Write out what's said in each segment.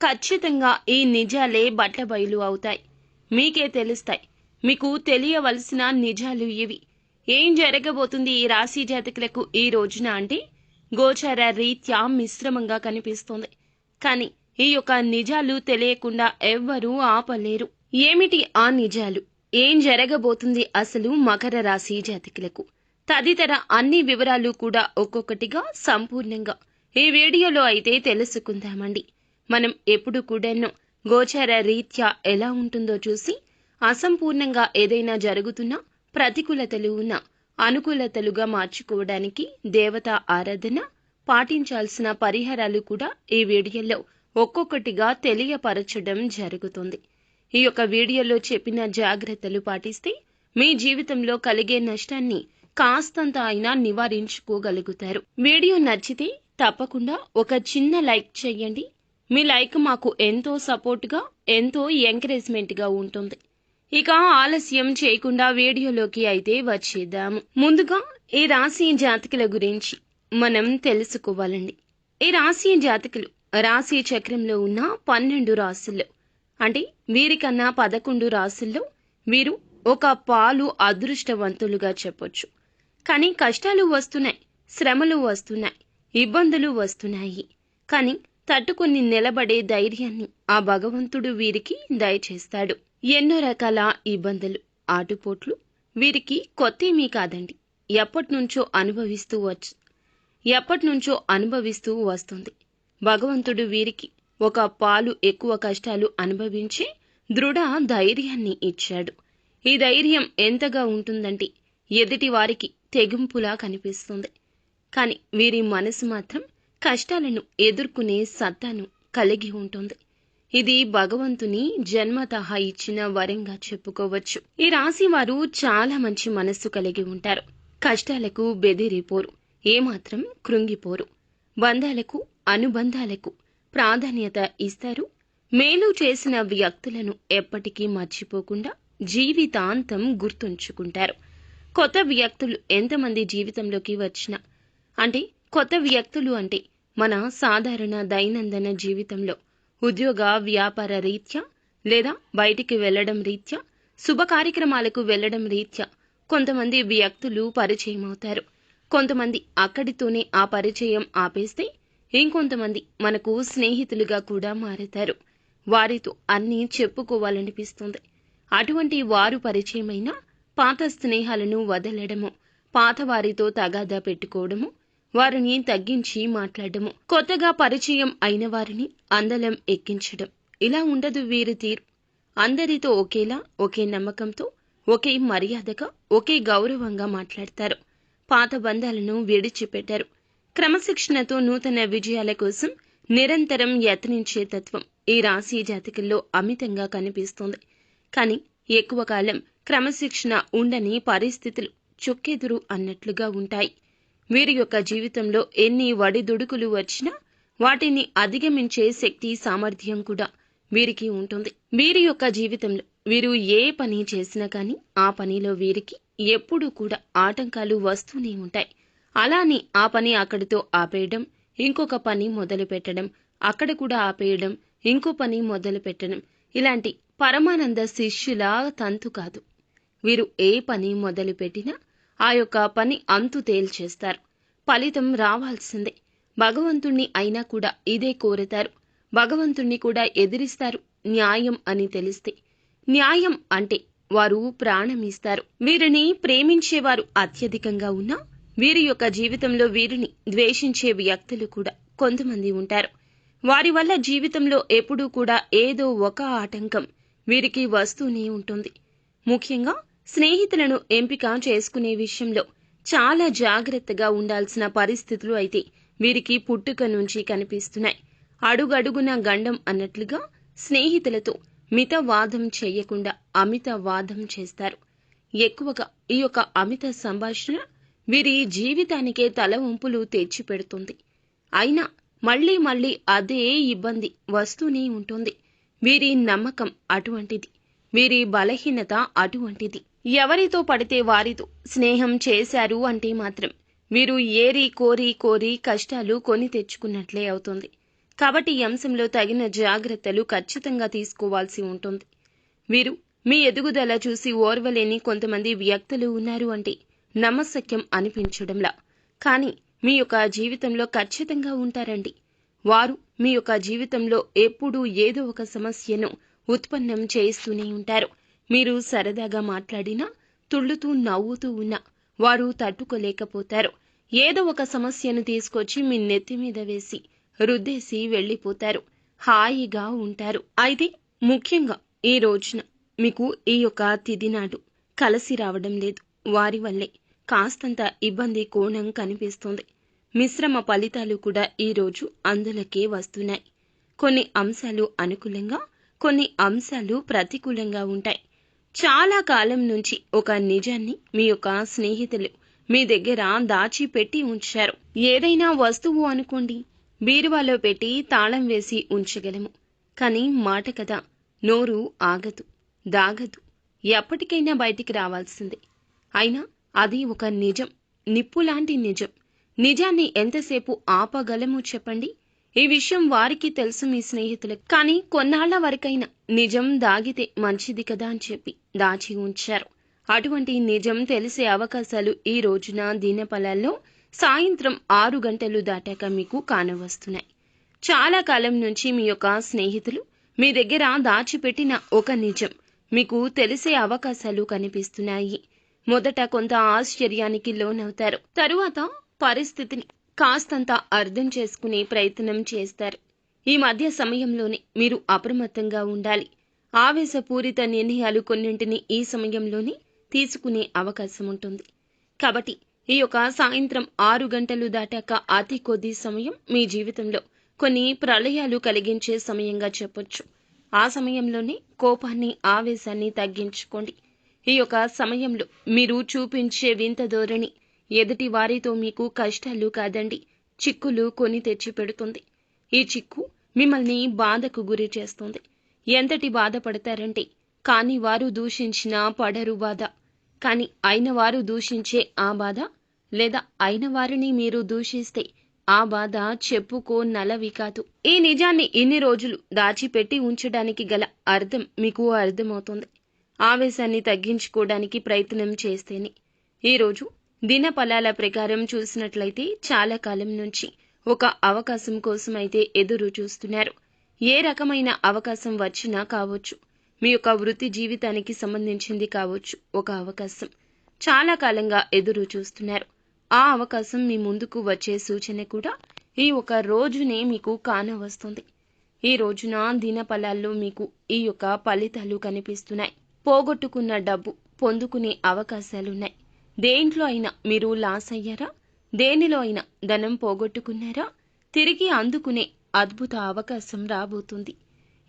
ఖచ్చితంగా ఈ నిజాలే బట్టబయలు అవుతాయి. మీకే తెలుస్తాయి. మీకు తెలియవలసిన నిజాలు ఇవి. ఏం జరగబోతుంది ఈ రాశి జాతకులకు ఈ రోజున అంటే? గోచార రీత్యా మిశ్రమంగా కనిపిస్తోంది. కానీ ఈ యొక్క నిజాలు తెలియకుండా ఎవ్వరూ ఆపలేరు. ఏమిటి ఆ నిజాలు? ఏం జరగబోతుంది అసలు మకర రాశి జాతకులకు? తదితర అన్ని వివరాలు కూడా ఒక్కొక్కటిగా సంపూర్ణంగా ఈ వీడియోలో అయితే తెలుసుకుందామండి. మనం ఎప్పుడు కూడాను గోచార రీత్యా ఎలా ఉంటుందో చూసి అసంపూర్ణంగా ఏదైనా జరుగుతున్నా ప్రతికూలతలు ఉన్న అనుకూలతలుగా మార్చుకోవడానికి దేవత ఆరాధన పాటించాల్సిన పరిహారాలు కూడా ఈ వీడియోలో ఒక్కొక్కటిగా తెలియపరచడం జరుగుతుంది. ఈ యొక్క వీడియోలో చెప్పిన జాగ్రత్తలు పాటిస్తే మీ జీవితంలో కలిగే నష్టాన్ని కాస్తంత అయినా నివారించుకోగలుగుతారు. వీడియో నచ్చితే తప్పకుండా ఒక చిన్న లైక్ చేయండి. మీ లైక్ మాకు ఎంతో సపోర్ట్గా ఎంతో ఎంకరేజ్మెంట్గా ఉంటుంది. ఇక ఆలస్యం చేయకుండా వీడియోలోకి అయితే వచ్చేద్దాము ముందుగా ఈ రాశి జాతకుల గురించి మనం తెలుసుకోవాలండి. ఈ రాశి జాతకులు రాశి చక్రంలో ఉన్న పన్నెండు రాశుల్లో అంటే వీరికన్నా పదకొండు రాశుల్లో వీరు ఒక పాలు అదృష్టవంతులుగా చెప్పొచ్చు. కానీ కష్టాలు వస్తున్నాయి శ్రమలు వస్తున్నాయి ఇబ్బందులు వస్తున్నాయి. కానీ తట్టుకుని నిలబడే ధైర్యాన్ని ఆ భగవంతుడు వీరికి దయచేస్తాడు. ఎన్నో రకాల ఇబ్బందులు ఆటుపోట్లు వీరికి కొత్తేమీ కాదండి. ఎప్పటినుంచో అనుభవిస్తూ వచ్చు ఎప్పటినుంచో అనుభవిస్తూ వస్తుంది. భగవంతుడు వీరికి ఒక పాలు ఎక్కువ కష్టాలు అనుభవించి దృఢ ధైర్యాన్ని ఇచ్చాడు. ఈ ధైర్యం ఎంతగా ఉంటుందంటే ఎదుటి వారికి తెగింపులా కనిపిస్తుంది. కాని వీరి మనసు మాత్రం కష్టాలను ఎదుర్కొనే సత్తాను కలిగి ఉంటుంది. ఇది భగవంతుని జన్మతహ ఇచ్చిన వరంగా చెప్పుకోవచ్చు. ఈ రాశి వారు చాలా మంచి మనస్సు కలిగి ఉంటారు. కష్టాలకు బెదిరిపోరు. ఏమాత్రం కృంగిపోరు. బంధాలకు అనుబంధాలకు ప్రాధాన్యత ఇస్తారు. మేలు చేసిన వ్యక్తులను ఎప్పటికీ మర్చిపోకుండా జీవితాంతం గుర్తుంచుకుంటారు. కొత్త వ్యక్తులు ఎంతమంది జీవితంలోకి వచ్చినా అంటే కొత్త వ్యక్తులు అంటే మన సాధారణ దైనందిన జీవితంలో ఉద్యోగ వ్యాపార రీత్యా లేదా బయటికి వెళ్ళడం రీత్యా శుభ కార్యక్రమాలకు వెళ్ళడం రీత్యా కొంతమంది వ్యక్తులు పరిచయం అవుతారు. కొంతమంది అక్కడితోనే ఆ పరిచయం ఆపేస్తే ఇంకొంతమంది మనకు స్నేహితులుగా కూడా మారతారు. వారితో అన్నీ చెప్పుకోవాలనిపిస్తుంది. అటువంటి వారు పరిచయమైన పాత స్నేహాలను వదలడము పాత వారితో తగాదా పెట్టుకోవడము వారిని తగ్గించి మాట్లాడము. కొత్తగా పరిచయం అయిన వారిని అందలం ఎక్కించడం. ఇలా ఉండదు వీరి తీరు. అందరితో ఒకేలా ఒకే నమ్మకంతో ఒకే మర్యాదగా ఒకే గౌరవంగా మాట్లాడతారు. పాత బంధాలను విడిచిపెట్టారు. క్రమశిక్షణతో నూతన విజయాల కోసం నిరంతరం యత్నించే తత్వం ఈ రాశి జాతకుల్లో అమితంగా కనిపిస్తుంది. కానీ ఎక్కువ కాలం క్రమశిక్షణ ఉండని పరిస్థితులు చుక్కెదురు అన్నట్లుగా ఉంటాయి. వీరి యొక్క జీవితంలో ఎన్ని వడిదుడుకులు వచ్చినా వాటిని అధిగమించే శక్తి సామర్థ్యం కూడా వీరికి ఉంటుంది. వీరి యొక్క జీవితంలో వీరు ఏ పని చేసినా కానీ ఆ పనిలో వీరికి ఎప్పుడూ కూడా ఆటంకాలు వస్తూనే ఉంటాయి. అలానే ఆ పని అక్కడితో ఆపేయడం ఇంకొక పని మొదలు పెట్టడం అక్కడ కూడా ఆపేయడం ఇంకో పని మొదలు పెట్టడం ఇలాంటి పరమానంద శిష్యుల తంతు కాదు. వీరు ఏ పని మొదలు పెట్టినా ఆ యొక్క పని అంతు తేల్చేస్తారు. ఫలితం రావాల్సిందే. భగవంతుణ్ణి అయినా కూడా ఇదే కోరతారు. భగవంతుణ్ణి కూడా ఎదిరిస్తారు న్యాయం అని తెలిస్తే. న్యాయం అంటే వారు ప్రాణమిస్తారు. వీరిని ప్రేమించేవారు అత్యధికంగా ఉన్నా వీరి యొక్క జీవితంలో వీరిని ద్వేషించే వ్యక్తులు కూడా కొంతమంది ఉంటారు. వారి వల్ల జీవితంలో ఎప్పుడూ కూడా ఏదో ఒక ఆటంకం వీరికి వస్తూనే ఉంటుంది. ముఖ్యంగా స్నేహితులను ఎంపిక చేసుకునే విషయంలో చాలా జాగ్రత్తగా ఉండాల్సిన పరిస్థితులు అయితే వీరికి పుట్టుక నుంచి కనిపిస్తున్నాయి. అడుగడుగున గండం అన్నట్లుగా స్నేహితులతో మితవాదం చేయకుండా అమిత వాదం చేస్తారు. ఎక్కువగా ఈ యొక్క అమిత సంభాషణ వీరి జీవితానికే తల వంపులు తెచ్చిపెడుతుంది అయినా మళ్ళీ మళ్ళీ అదే ఇబ్బంది వస్తూనే ఉంటుంది. వీరి నమ్మకం అటువంటిది. వీరి బలహీనత అటువంటిది. ఎవరితో పడితే వారితో స్నేహం చేశారు అంటే మాత్రం వీరు ఏరి కోరి కోరి కష్టాలు కొని తెచ్చుకున్నట్లే అవుతుంది. కాబట్టి ఈ అంశంలో తగిన జాగ్రత్తలు ఖచ్చితంగా తీసుకోవాల్సి ఉంటుంది. వీరు మీ ఎదుగుదల చూసి ఓర్వలేని కొంతమంది వ్యక్తులు ఉన్నారు అంటే నమ్మశక్యం అనిపించడంలా. కానీ మీ యొక్క జీవితంలో ఖచ్చితంగా ఉంటారండి. వారు మీ యొక్క జీవితంలో ఎప్పుడూ ఏదో ఒక సమస్యను ఉత్పన్నం చేస్తూనే ఉంటారు. మీరు సరదాగా మాట్లాడినా తుళ్ళుతూ నవ్వుతూ ఉన్నా వారు తట్టుకోలేకపోతారు. ఏదో ఒక సమస్యను తీసుకొచ్చి మీ నెత్తి మీద వేసి రుద్దేసి వెళ్ళిపోతారు హాయిగా ఉంటారు. అయితే ముఖ్యంగా ఈ రోజున మీకు ఈ యొక్క తిథి నాడు కలిసి రావడం లేదు. వారి వల్లే కాస్తంత ఇబ్బంది కోణం కనిపిస్తుంది. మిశ్రమ ఫలితాలు కూడా ఈ రోజు అందులకే వస్తున్నాయి. కొన్ని అంశాలు అనుకూలంగా కొన్ని అంశాలు ప్రతికూలంగా ఉంటాయి. చాలా కాలం నుంచి ఒక నిజాన్ని మీ యొక్క స్నేహితులు మీ దగ్గర దాచిపెట్టి ఉంచారు. ఏదైనా వస్తువు అనుకోండి బీరువాలో పెట్టి తాళం వేసి ఉంచగలము. కానీ మాట కదా నోరు ఆగదు దాగదు. ఎప్పటికైనా బయటికి రావాల్సిందే. అయినా అది ఒక నిజం నిప్పులాంటి నిజం. నిజాన్ని ఎంతసేపు ఆపగలము చెప్పండి? ఈ విషయం వారికి తెలుసు మీ స్నేహితులకు. కానీ కొన్నాళ్ళ వరకైనా నిజం దాగితే మంచిది కదా అని చెప్పి దాచి ఉంచారు. అటువంటి నిజం తెలిసే అవకాశాలు ఈ రోజున దినఫలాల్లో సాయంత్రం ఆరు గంటలు దాటాక మీకు కానవస్తున్నాయి. చాలా కాలం నుంచి మీ యొక్క స్నేహితులు మీ దగ్గర దాచిపెట్టిన ఒక నిజం మీకు తెలిసే అవకాశాలు కనిపిస్తున్నాయి. మొదట కొంత ఆశ్చర్యానికి లోనవుతారు. తరువాత పరిస్థితిని కాస్తంత అర్థం చేసుకునే ప్రయత్నం చేస్తారు. ఈ మధ్య సమయంలోనే మీరు అప్రమత్తంగా ఉండాలి. ఆవేశపూరిత నిర్ణయాలు కొన్నింటిని ఈ సమయంలోనే తీసుకునే అవకాశం ఉంటుంది. కాబట్టి ఈ యొక్క సాయంత్రం ఆరు గంటలు దాటాక అతి కొద్ది సమయం మీ జీవితంలో కొన్ని ప్రళయాలు కలిగించే సమయంగా చెప్పొచ్చు. ఆ సమయంలోనే కోపాన్ని ఆవేశాన్ని తగ్గించుకోండి. ఈ యొక్క సమయంలో మీరు చూపించే వింత ధోరణి ఎదుటి వారితో మీకు కష్టాలు కాదండి. చిక్కులు కొని తెచ్చి పెడుతుంది. ఈ చిక్కు మిమ్మల్ని బాధకు గురి చేస్తుంది. ఎంతటి బాధపడతారంటే కాని వారు దూషించిన పడరు బాధ. కాని అయిన వారు దూషించే ఆ బాధ లేదా అయిన వారిని మీరు దూషిస్తే ఆ బాధ చెప్పుకో నలవి కాదు. ఈ నిజాన్ని ఇన్ని రోజులు దాచిపెట్టి ఉంచడానికి గల అర్థం మీకు అర్థమవుతుంది. ఆవేశాన్ని తగ్గించుకోవడానికి ప్రయత్నం చేస్తేనే. ఈరోజు దినఫలాల ప్రకారం చూసినట్లయితే చాలా కాలం నుంచి ఒక అవకాశం కోసం అయితే ఎదురు చూస్తున్నారు. ఏ రకమైన అవకాశం వచ్చినా కావచ్చు మీ యొక్క వృత్తి జీవితానికి సంబంధించింది కావచ్చు ఒక అవకాశం. చాలా కాలంగా ఎదురు చూస్తున్నారు. ఆ అవకాశం మీ ముందుకు వచ్చే సూచన కూడా ఈ ఒక రోజునే మీకు కానవస్తుంది. ఈ రోజున దిన ఫలాల్లో మీకు ఈ యొక్క ఫలితాలు కనిపిస్తున్నాయి. పోగొట్టుకున్న డబ్బు పొందుకునే అవకాశాలున్నాయి. దేంట్లో అయినా మీరు లాస్ అయ్యారా? దేనిలో అయినా ధనం పోగొట్టుకున్నారా? తిరిగి అందుకునే అద్భుత అవకాశం రాబోతుంది.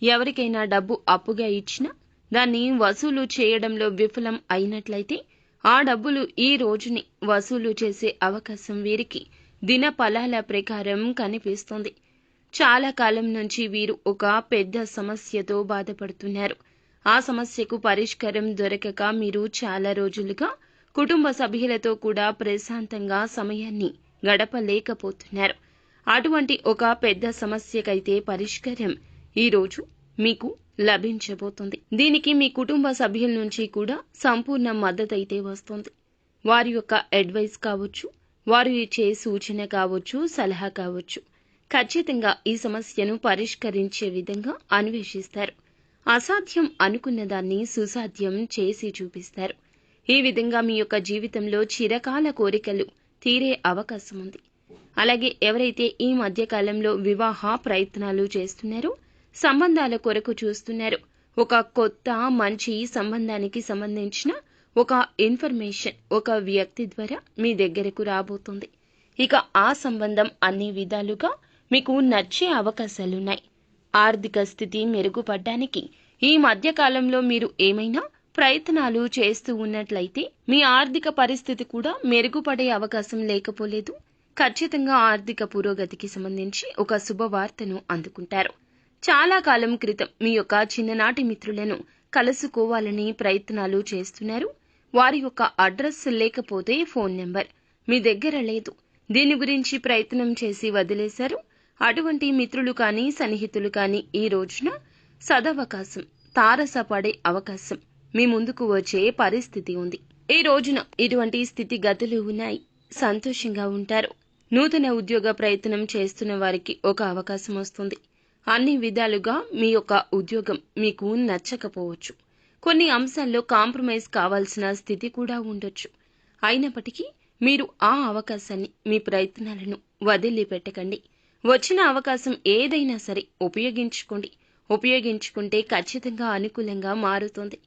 ఎవరికైనా డబ్బు అప్పుగా ఇచ్చినా దాన్ని వసూలు చేయడంలో విఫలం అయినట్లయితే ఆ డబ్బులు ఈ రోజుని వసూలు చేసే అవకాశం వీరికి దిన ఫలాల ప్రకారం కనిపిస్తుంది. చాలా కాలం నుంచి వీరు ఒక పెద్ద సమస్యతో బాధపడుతున్నారు. ఆ సమస్యకు పరిష్కారం దొరకక మీరు చాలా రోజులుగా కుటుంబ సభ్యులతో కూడా ప్రశాంతంగా సమయాన్ని గడపలేకపోతున్నారు. అటువంటి ఒక పెద్ద సమస్యకైతే పరిష్కారం ఈ రోజు మీకు లభించబోతుంది. దీనికి మీ కుటుంబ సభ్యుల నుంచి కూడా సంపూర్ణ మద్దతు అయితే వస్తుంది. వారి యొక్క అడ్వైస్ కావచ్చు వారు ఇచ్చే సూచన కావచ్చు సలహా కావచ్చు ఖచ్చితంగా ఈ సమస్యను పరిష్కరించే విధంగా అన్వేషిస్తారు. అసాధ్యం అనుకున్న దాన్ని సుసాధ్యం చేసి చూపిస్తారు. ఈ విధంగా మీ యొక్క జీవితంలో చిరకాల కోరికలు తీరే అవకాశం ఉంది. అలాగే ఎవరైతే ఈ మధ్య కాలంలో వివాహ ప్రయత్నాలు చేస్తున్నారో సంబంధాల కొరకు చూస్తున్నారో ఒక కొత్త మంచి సంబంధానికి సంబంధించిన ఒక ఇన్ఫర్మేషన్ ఒక వ్యక్తి ద్వారా మీ దగ్గరకు రాబోతుంది. ఇక ఆ సంబంధం అన్ని విధాలుగా మీకు నచ్చే అవకాశాలున్నాయి. ఆర్థిక స్థితి మెరుగుపడ్డానికి ఈ మధ్యకాలంలో మీరు ఏమైనా ప్రయత్నాలు చేస్తూ ఉన్నట్లయితే మీ ఆర్థిక పరిస్థితి కూడా మెరుగుపడే అవకాశం లేకపోలేదు. ఖచ్చితంగా ఆర్థిక పురోగతికి సంబంధించి ఒక శుభవార్తను అందుకుంటారు. చాలా కాలం క్రితం మీ యొక్క చిన్ననాటి మిత్రులను కలుసుకోవాలని ప్రయత్నాలు చేస్తున్నారు. వారి యొక్క అడ్రస్ లేకపోతే ఫోన్ నెంబర్ మీ దగ్గర లేదు. దీని గురించి ప్రయత్నం చేసి వదిలేశారు. అటువంటి మిత్రులు కానీ సన్నిహితులు కానీ ఈ రోజున సదవకాశం తారసపడే అవకాశం మీ ముందుకు వచ్చే పరిస్థితి ఉంది. ఈ రోజున ఇటువంటి స్థితిగతులు ఉన్నాయి. సంతోషంగా ఉంటారు. నూతన ఉద్యోగ ప్రయత్నం చేస్తున్న వారికి ఒక అవకాశం వస్తుంది. అన్ని విధాలుగా మీ యొక్క ఉద్యోగం మీకు నచ్చకపోవచ్చు. కొన్ని అంశాల్లో కాంప్రమైజ్ కావాల్సిన స్థితి కూడా ఉండొచ్చు. అయినప్పటికీ మీరు ఆ అవకాశాన్ని మీ ప్రయత్నాలను వదిలిపెట్టకండి. వచ్చిన అవకాశం ఏదైనా సరే ఉపయోగించుకోండి. ఉపయోగించుకుంటే ఖచ్చితంగా అనుకూలంగా మారుతుంది.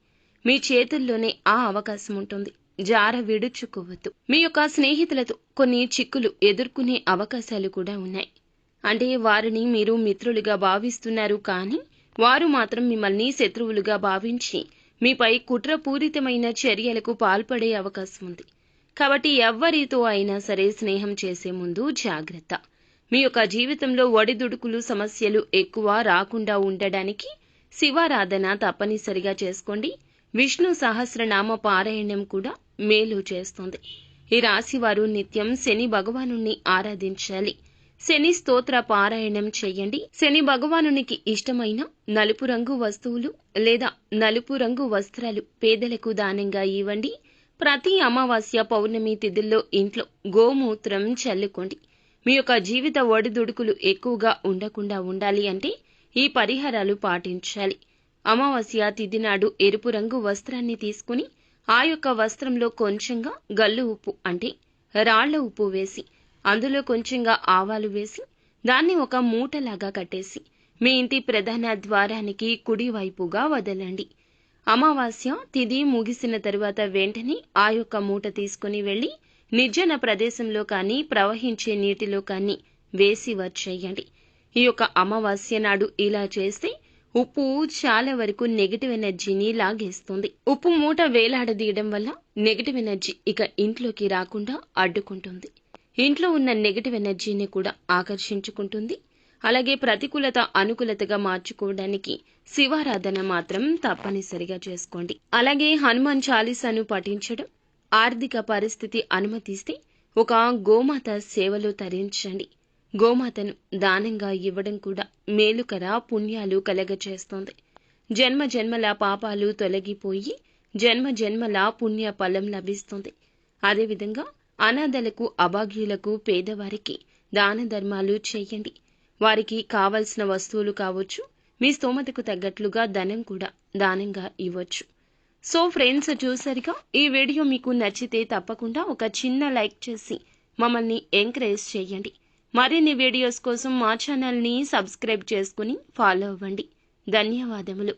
మీ చేతుల్లోనే ఆ అవకాశం ఉంటుంది జార విడుచుకోవద్దు. మీ యొక్క స్నేహితులతో కొన్ని చిక్కులు ఎదుర్కొనే అవకాశాలు కూడా ఉన్నాయి. అంటే వారిని మీరు మిత్రులుగా భావిస్తున్నారు కానీ వారు మాత్రం మిమ్మల్ని శత్రువులుగా భావించి మీపై కుట్రపూరితమైన చర్యలకు పాల్పడే అవకాశం ఉంది కాబట్టి ఎవ్వరితో అయినా సరే స్నేహం చేసే ముందు జాగ్రత్త. మీ యొక్క జీవితంలో ఒడిదుడుకులు సమస్యలు ఎక్కువ రాకుండా ఉండడానికి శివారాధన తప్పనిసరిగా చేసుకోండి. విష్ణు సహస్రనామ పారాయణం కూడా మేలు చేస్తుంది. ఈ రాశి వారు నిత్యం శని భగవానుణ్ణి ఆరాధించాలి. శని స్తోత్ర పారాయణం చేయండి. శని భగవానునికి ఇష్టమైన నలుపు రంగు వస్తువులు లేదా నలుపు రంగు వస్త్రాలు పేదలకు దానంగా ఇవ్వండి. ప్రతి అమావాస్య పౌర్ణమి తిథుల్లో ఇంట్లో గోమూత్రం చల్లుకోండి. మీ యొక్క జీవిత ఒడిదుడుకులు ఎక్కువగా ఉండకుండా ఉండాలి అంటే ఈ పరిహారాలు పాటించాలి. అమావాస్య తిథి నాడు ఎరుపు రంగు వస్త్రాన్ని తీసుకుని ఆ యొక్క వస్త్రంలో కొంచెంగా గల్లు ఉప్పు అంటే రాళ్ళ ఉప్పు వేసి అందులో కొంచెంగా ఆవాలు వేసి దాన్ని ఒక మూటలాగా కట్టేసి మీ ఇంటి ప్రధాన ద్వారానికి కుడివైపుగా వదలండి. అమావాస్య తిది ముగిసిన తరువాత వెంటనే ఆ యొక్క మూట తీసుకుని వెళ్ళి నిర్జన ప్రదేశంలో కానీ ప్రవహించే నీటిలో కానీ వేసి వచ్చేయండి ఈ యొక్క అమావాస్య నాడు ఇలా చేస్తే ఉప్పు చాలా వరకు నెగిటివ్ ఎనర్జీని లాగేస్తుంది. ఉప్పు మూట వేలాడదీయడం వల్ల నెగిటివ్ ఎనర్జీ ఇక ఇంట్లోకి రాకుండా అడ్డుకుంటుంది. ఇంట్లో ఉన్న నెగిటివ్ ఎనర్జీని కూడా ఆకర్షించుకుంటుంది. అలాగే ప్రతికూలత అనుకూలతగా మార్చుకోవడానికి శివారాధన మాత్రం తప్పనిసరిగా చేసుకోండి. అలాగే హనుమాన్ చాలీసాను పఠించడం ఆర్థిక పరిస్థితి అనుమతిస్తే ఒక గోమాత సేవలో తరించండి. గోమాతను దానంగా ఇవ్వడం కూడా మేలుకర పుణ్యాలు కలగచేస్తోంది. జన్మ జన్మల పాపాలు తొలగిపోయి జన్మ జన్మల పుణ్య ఫలం లభిస్తుంది. అదేవిధంగా అనాథలకు అభాగ్యులకు పేదవారికి దాన ధర్మాలు చేయండి. వారికి కావలసిన వస్తువులు కావచ్చు మీ స్తోమతకు తగ్గట్లుగా ధనం కూడా దానంగా ఇవ్వచ్చు. సో ఫ్రెండ్స్ చూసరిగా? ఈ వీడియో మీకు నచ్చితే తప్పకుండా ఒక చిన్న లైక్ చేసి మమ్మల్ని ఎంకరేజ్ చేయండి. మరిన్ని వీడియోస్ కోసం మా ఛానల్ని సబ్స్క్రైబ్ చేసుకుని ఫాలో అవ్వండి. ధన్యవాదములు.